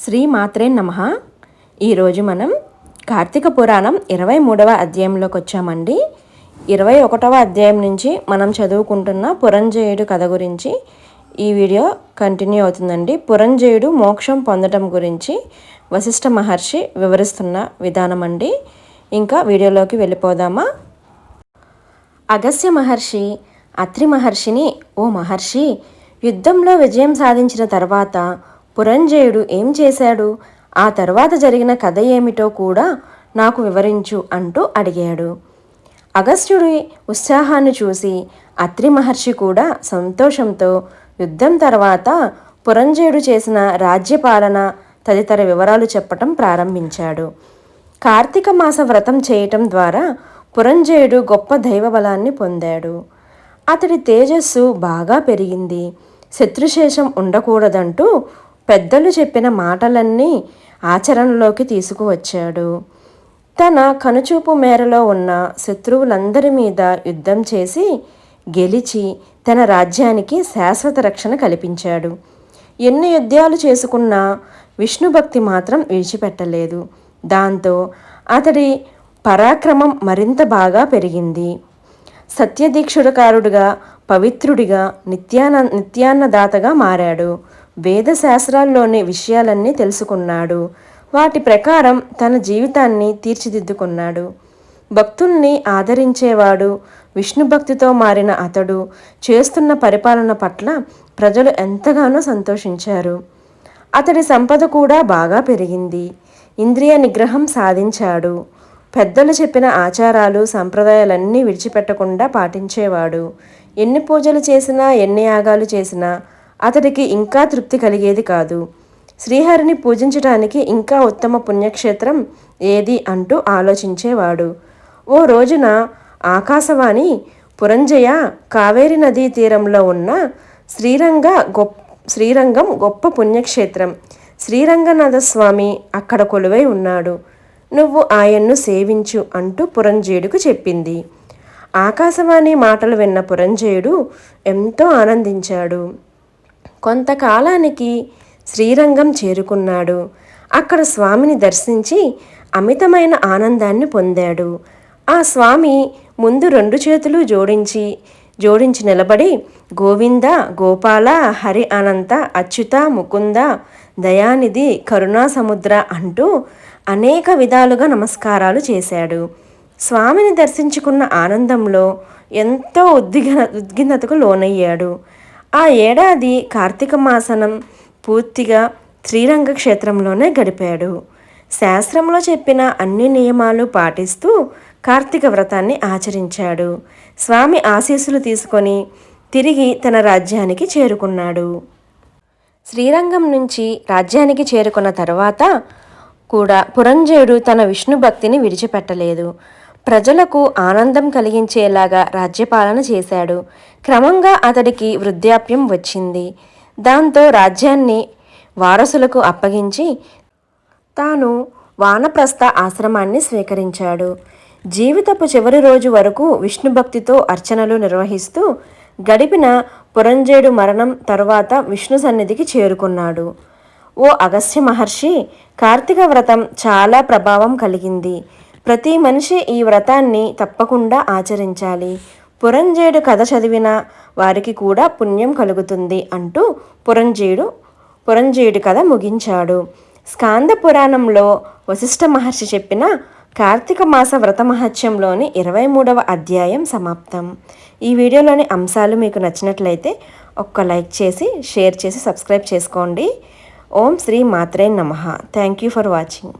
శ్రీ మాత్రే నమ. ఈరోజు మనం కార్తీక పురాణం ఇరవై మూడవ అధ్యాయంలోకి వచ్చామండి. ఇరవై ఒకటవ అధ్యాయం నుంచి మనం చదువుకుంటున్న పురంజయుడు కథ గురించి ఈ వీడియో కంటిన్యూ అవుతుందండి. పురంజయుడు మోక్షం పొందటం గురించి వశిష్ఠ మహర్షి వివరిస్తున్న విధానం అండి ఇంకా వీడియోలోకి వెళ్ళిపోదామా? అగస్య మహర్షి అత్రి మహర్షిని ఓ మహర్షి యుద్ధంలో విజయం సాధించిన తర్వాత పురంజయుడు ఏం చేశాడు? ఆ తర్వాత జరిగిన కథ ఏమిటో కూడా నాకు వివరించు అంటూ అడిగాడు. అగస్త్యుడి ఉత్సాహాన్ని చూసి అత్రి మహర్షి కూడా సంతోషంతో యుద్ధం తర్వాత పురంజయుడు చేసిన రాజ్యపాలన తదితర వివరాలు చెప్పటం ప్రారంభించాడు. కార్తీక మాస వ్రతం చేయటం ద్వారా పురంజయుడు గొప్ప దైవబలాన్ని పొందాడు. అతడి తేజస్సు బాగా పెరిగింది. శత్రుశేషం ఉండకూడదంటూ పెద్దలు చెప్పిన మాటలన్నీ ఆచరణలోకి తీసుకువచ్చాడు. తన కనుచూపు మేరలో ఉన్న శత్రువులందరి మీద యుద్ధం చేసి గెలిచి తన రాజ్యానికి శాశ్వత రక్షణ కల్పించాడు. ఎన్ని యుద్ధాలు చేసుకున్నా విష్ణుభక్తి మాత్రం విడిచిపెట్టలేదు. దాంతో అతడి పరాక్రమం మరింత బాగా పెరిగింది. సత్యదీక్షుడకారుడుగా పవిత్రుడిగా నిత్యాన నిత్యాన్నదాతగా మారాడు. వేదశాస్త్రాల్లోని విషయాలన్నీ తెలుసుకున్నాడు. వాటి ప్రకారం తన జీవితాన్ని తీర్చిదిద్దుకున్నాడు. భక్తుల్ని ఆదరించేవాడు విష్ణు భక్తితో మారిన అతడు చేస్తున్న పరిపాలన పట్ల ప్రజలు ఎంతగానో సంతోషించారు. అతడి సంపద కూడా బాగా పెరిగింది. ఇంద్రియ నిగ్రహం సాధించాడు. పెద్దలు చెప్పిన ఆచారాలు సంప్రదాయాలన్నీ విడిచిపెట్టకుండా పాటించేవాడు. ఎన్ని పూజలు చేసినా ఎన్ని యాగాలు చేసినా అతడికి ఇంకా తృప్తి కలిగేది కాదు. శ్రీహరిని పూజించటానికి ఇంకా ఉత్తమ పుణ్యక్షేత్రం ఏది అంటూ ఆలోచించేవాడు. ఓ రోజున ఆకాశవాణి పురంజయ కావేరి నదీ తీరంలో ఉన్న శ్రీరంగ గొప్ప శ్రీరంగం గొప్ప పుణ్యక్షేత్రం శ్రీరంగనాథ స్వామి అక్కడ కొలువై ఉన్నాడు. నువ్వు ఆయన్ను సేవించు అంటూ పురంజయుడికి చెప్పింది. ఆకాశవాణి మాటలు విన్న పురంజయుడు ఎంతో ఆనందించాడు. కొంతకాలానికి శ్రీరంగం చేరుకున్నాడు. అక్కడ స్వామిని దర్శించి అమితమైన ఆనందాన్ని పొందాడు. ఆ స్వామి ముందు రెండు చేతులు జోడించి జోడించి నిలబడి గోవింద గోపాల హరి అనంత అచ్యుత ముకుంద దయానిధి కరుణా సముద్ర అంటూ అనేక విధాలుగా నమస్కారాలు చేశాడు. స్వామిని దర్శించుకున్న ఆనందంలో ఎంతో ఉద్విగ్న ఉద్గినతకు లోనయ్యాడు. ఆ ఏడాది కార్తీక మాసనం పూర్తిగా శ్రీరంగ క్షేత్రంలోనే గడిపాడు. శాస్త్రంలో చెప్పిన అన్ని నియమాలు పాటిస్తూ కార్తీక వ్రతాన్ని ఆచరించాడు. స్వామి ఆశీస్సులు తీసుకొని తిరిగి తన రాజ్యానికి చేరుకున్నాడు. శ్రీరంగం నుంచి రాజ్యానికి చేరుకున్న తర్వాత కూడా పురంజయుడు తన విష్ణు భక్తిని విడిచిపెట్టలేదు. ప్రజలకు ఆనందం కలిగించేలాగా రాజ్యపాలన చేశాడు. క్రమంగా అతడికి వృద్ధాప్యం వచ్చింది. దాంతో రాజ్యాన్ని వారసులకు అప్పగించి తాను వానప్రస్థ ఆశ్రమాన్ని స్వీకరించాడు. జీవితపు చివరి రోజు వరకు విష్ణు భక్తితో అర్చనలు నిర్వహిస్తూ గడిపిన పురంజేడు మరణం తరువాత విష్ణు సన్నిధికి చేరుకున్నాడు. ఓ అగస్త్య మహర్షి కార్తీక వ్రతం చాలా ప్రభావం కలిగింది. ప్రతి మనిషి ఈ వ్రతాన్ని తప్పకుండా ఆచరించాలి. పురంజేయుడు కథ చదివిన వారికి కూడా పుణ్యం కలుగుతుంది అంటూ పురంజేయుడు పురంజేయుడి కథ ముగించాడు. స్కాంద పురాణంలో వశిష్ఠ మహర్షి చెప్పిన కార్తీక మాస వ్రత మహత్యంలోని ఇరవై మూడవ అధ్యాయం సమాప్తం. ఈ వీడియోలోని అంశాలు మీకు నచ్చినట్లయితే ఒక్క లైక్ చేసి షేర్ చేసి సబ్స్క్రైబ్ చేసుకోండి. ఓం శ్రీ మాత్రే నమ. Thank you for watching.